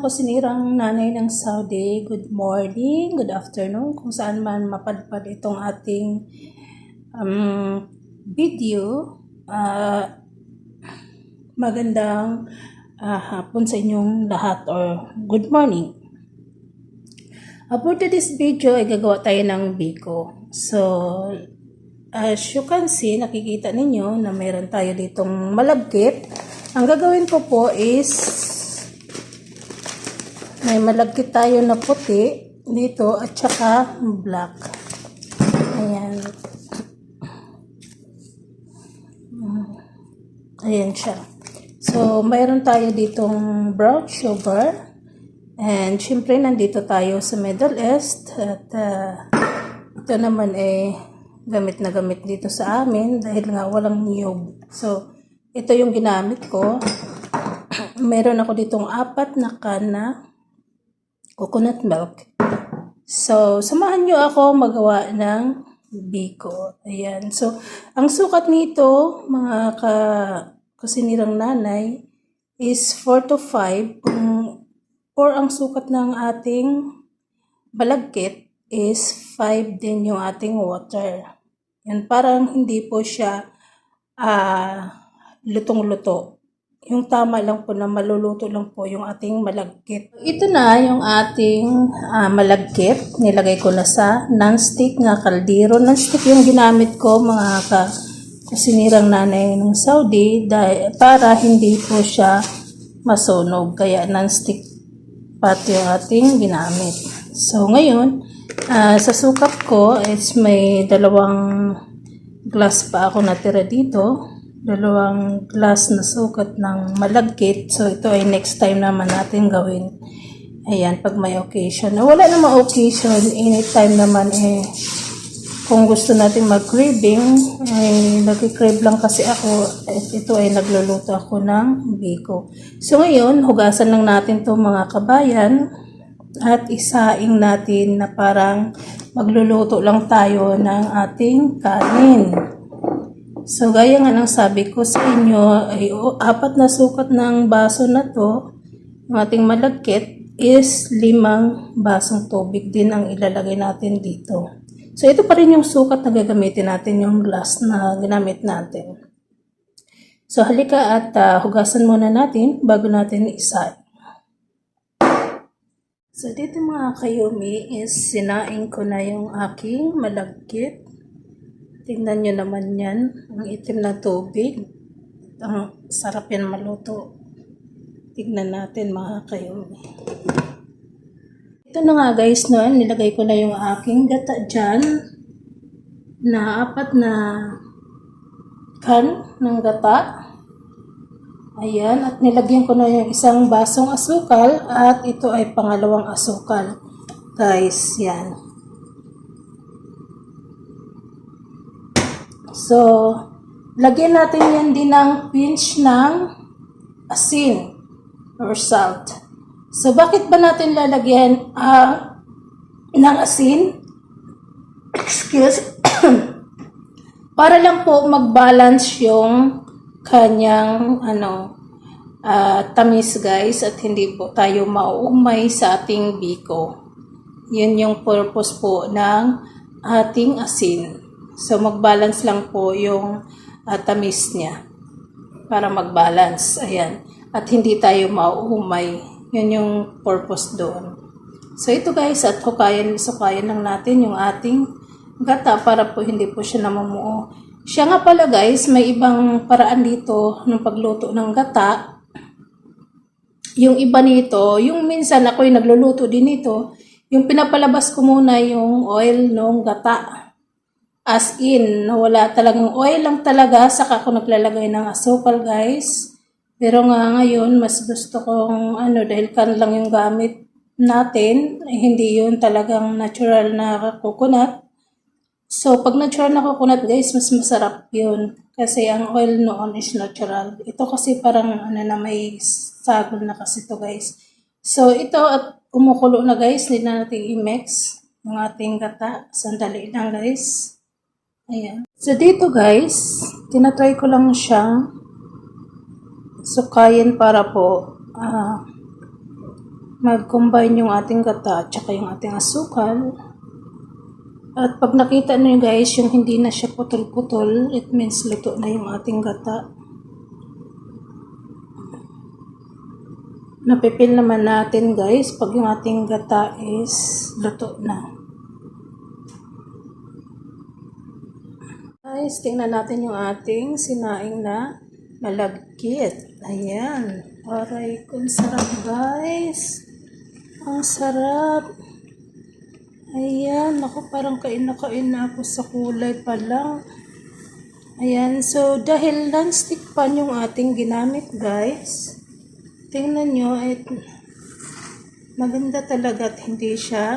mga kusinirang nanay ng Saudi, good morning, good afternoon, kung saan man mapadpad itong ating um, video. Ah, magandang ah, hapon sa inyong lahat or good morning. Uh, for today's video ay gagawa tayo ng biko. So, as you can see, nakikita ninyo na mayroon tayo ditong malagkit. Ang gagawin ko po is may malagkit tayo na puti dito at saka black. Ayan. Ayan siya. So, mayroon tayo ditong brown sugar. And, syempre, nandito tayo sa Middle East. At, uh, ito naman ay gamit na gamit dito sa amin dahil nga walang niyog. So, ito yung ginamit ko. Meron ako ditong apat na can na coconut milk. So, samahan nyo ako magawa ng biko. Ayan. So, ang sukat nito, mga ka kusinirang nanay, is 4 to 5. Kung, or ang sukat ng ating balagkit is 5 din yung ating water. Yan, parang hindi po siya ah, lutong-luto. Yung tama lang po na maluluto lang po yung ating malagkit. Ito na yung ating ah, malagkit. Nilagay ko na sa non-stick na kaldero. Non-stick yung ginamit ko mga ka kusinirang nanay ng Saudi dahil, para hindi po siya masunog. Kaya non-stick pati yung ating ginamit. So ngayon, ah, sa sukat ko is may dalawang glass pa ako natira dito dalawang glass na sukat ng malagkit. So, ito ay next time naman natin gawin. Ayan, pag may occasion. Na wala namang occasion, anytime naman eh, kung gusto natin mag-craving, ay nag-crave lang kasi ako, ito ay nagluluto ako ng biko. So, ngayon, hugasan lang natin to mga kabayan at isaing natin na parang magluluto lang tayo ng ating kanin. So, gaya nga ng sabi ko sa inyo, ay apat na sukat ng baso na to, ng ating malagkit, is limang basong tubig din ang ilalagay natin dito. So, ito pa rin yung sukat na gagamitin natin, yung glass na ginamit natin. So, halika at ah, hugasan muna natin bago natin isa. So, dito mga kayumi is sinaing ko na yung aking malagkit. Tingnan nyo naman yan, ang itim na tubig. Ang sarap yan maluto. Tingnan natin mga kayo. Ito na nga guys, no, nilagay ko na yung aking gata dyan na apat na can ng gata. Ayan, at nilagyan ko na yung isang basong asukal at ito ay pangalawang asukal. Guys, yan. So, lagyan natin yan din ng pinch ng asin or salt. So, bakit ba natin lalagyan ah, ng asin? Excuse. Para lang po mag-balance yung kanyang ano, ah, tamis guys at hindi po tayo mauumay sa ating biko. Yun yung purpose po ng ating asin. So, mag-balance lang po yung ah, tamis niya para mag-balance. Ayan. At hindi tayo mauumay. Yun yung purpose doon. So, ito guys, at hukayan, sukayan lang natin yung ating gata para po hindi po siya namumuo. Siya nga pala guys, may ibang paraan dito ng pagluto ng gata. Yung iba nito, yung minsan ako yung nagluluto din nito, yung pinapalabas ko muna yung oil ng gata. As in, wala talagang oil lang talaga, saka ako naglalagay ng asukal guys. Pero nga ngayon, mas gusto kong ano, dahil kan lang yung gamit natin, eh, hindi yun talagang natural na coconut. So, pag natural na coconut guys, mas masarap yun. Kasi ang oil noon is natural. Ito kasi parang ano na may sagol na kasi to guys. So, ito at umukulo na guys, hindi na natin i-mix yung ating gata. Sandali lang guys. Ayan. So, dito guys, tinatry ko lang siyang sukayin para po ah, mag-combine yung ating gata at saka yung ating asukal. At pag nakita nyo guys, yung hindi na siya putol-putol, it means luto na yung ating gata. Napipil naman natin guys pag yung ating gata is luto na. Guys, tingnan natin yung ating sinaing na malagkit. Ayan. Aray, kung sarap guys. Ang sarap. Ayan. Ako parang kain na kain na ako sa kulay pa lang. Ayan. So, dahil non-stick pan yung ating ginamit guys. Tingnan nyo. It, maganda talaga at hindi siya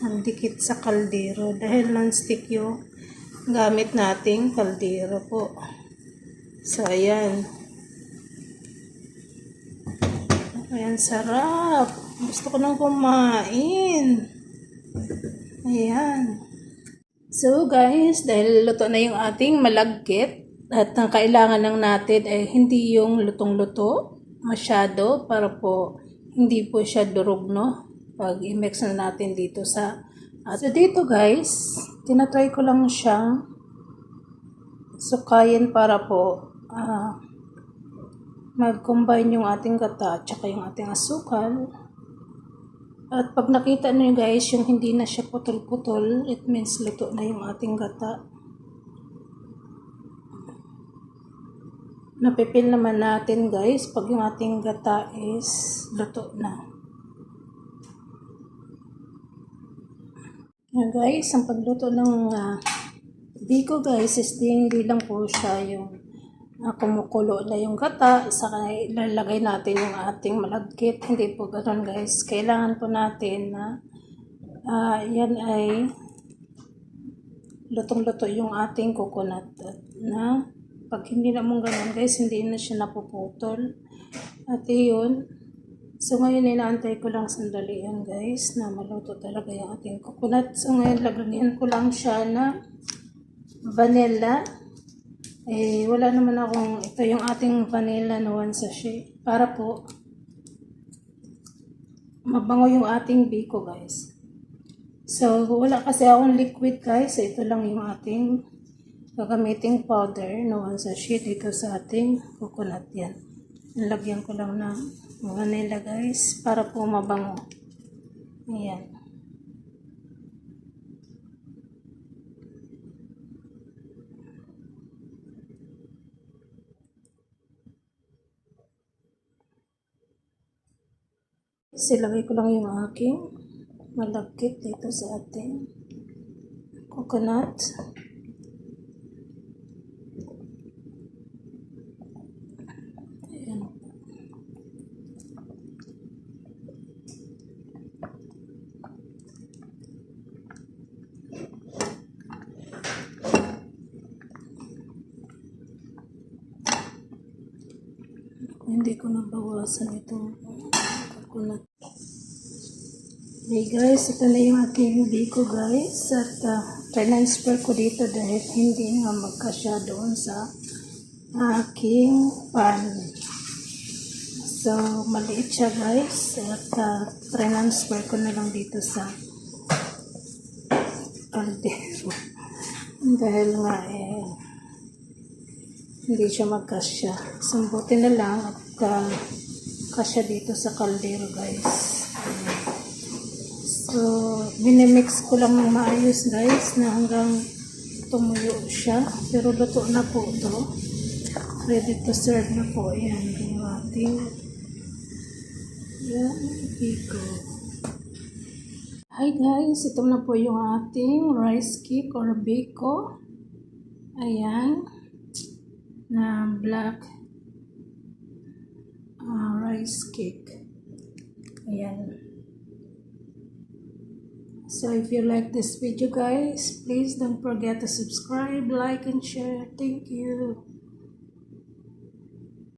ang dikit sa kaldero. Dahil non-stick yung gamit nating kaldero po. So, ayan. Ayan, sarap. Gusto ko nang kumain. Ayan. So, guys, dahil luto na yung ating malagkit, at ang kailangan lang natin ay hindi yung lutong-luto masyado para po hindi po siya durog, no? Pag i-mix na natin dito sa... So, dito, guys, tinatry ko lang siyang sukayin para po ah, mag-combine yung ating gata at saka yung ating asukal. At pag nakita nyo guys, yung hindi na siya putol-putol, it means luto na yung ating gata. Napipil naman natin guys pag yung ating gata is luto na. Yan guys, ang pagluto ng uh, biko guys is di, hindi lang po siya yung uh, kumukulo na yung gata, saka ilalagay natin yung ating malagkit. Hindi po ganoon guys. Kailangan po natin na uh, yan ay lutong-luto yung ating coconut na pag hindi naman ganun guys, hindi na siya napuputol. At yun, so ngayon inaantay ko lang sandali yan guys, na maluto talaga yung ating coconut. So ngayon lagyan ko lang siya na vanilla. Eh, wala naman akong, ito yung ating vanilla na one sachet. Para po, mabango yung ating biko guys. So, wala kasi akong liquid guys. So, ito lang yung ating gagamiting powder na one sachet dito sa ating coconut yan. Nilagyan ko lang ng vanilla guys para po mabango. Ayan. Silagay ko lang yung aking malagkit dito sa ating coconut. Hindi ko nabawasan itong coconut. Hey guys, ito na yung aking biko guys. At uh, transfer ko dito dahil hindi nga magkasya doon sa aking pan. So, maliit siya guys. At uh, transfer ko na lang dito sa kaldero. dahil nga eh, hindi siya magkasya. So, buti na lang at uh, kasya dito sa kaldero guys. So, minimix ko lang ng maayos guys na hanggang tumuyo siya. Pero luto na po ito. Ready to serve na po. Ayan, yung ating yan, biko. Hi guys, ito na po yung ating rice cake or biko. Ayan. Na black uh, rice cake. Ayan. So if you like this video guys, please don't forget to subscribe, like, and share. Thank you.